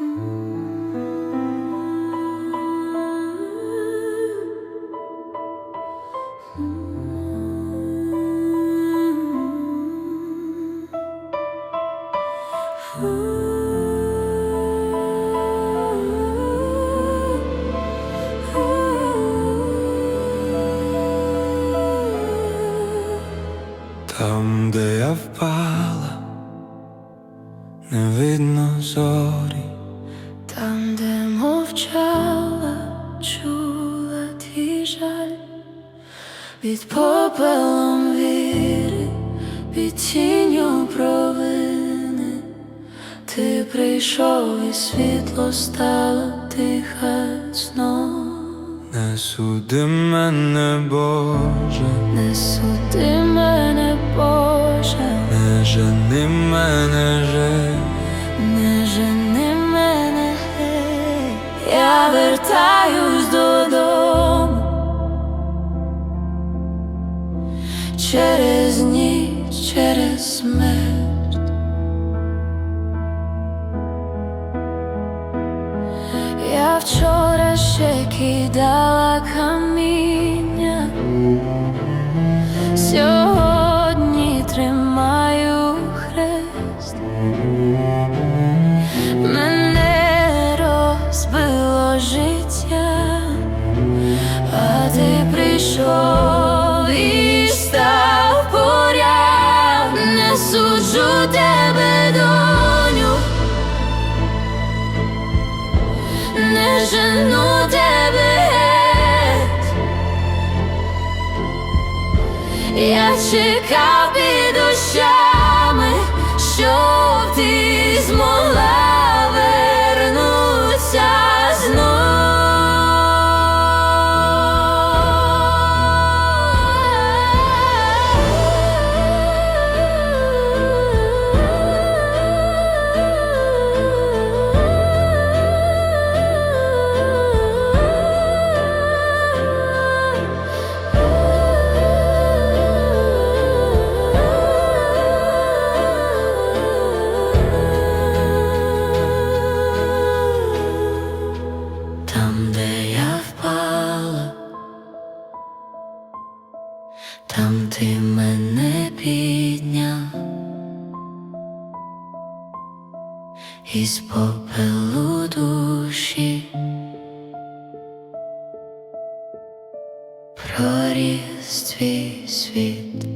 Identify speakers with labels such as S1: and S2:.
S1: Там, де я впала, не видно зорі,
S2: Там, де мовчала, чула твій жаль, під попелом віри, під тінню провини, ти прийшов і світло стало тиха знов.
S1: не суди мене, Боже,
S2: Не суди мене, Боже,
S1: не жени мене
S2: я вертаюсь додому. Через ніч, через смерть. Я вчора ще кидала каміння, сьогодні тримаю хрест. суджу тебе, доню. Не жену тебе геть Я чекав Ти мене підняв із попелу душі проріз твій світ.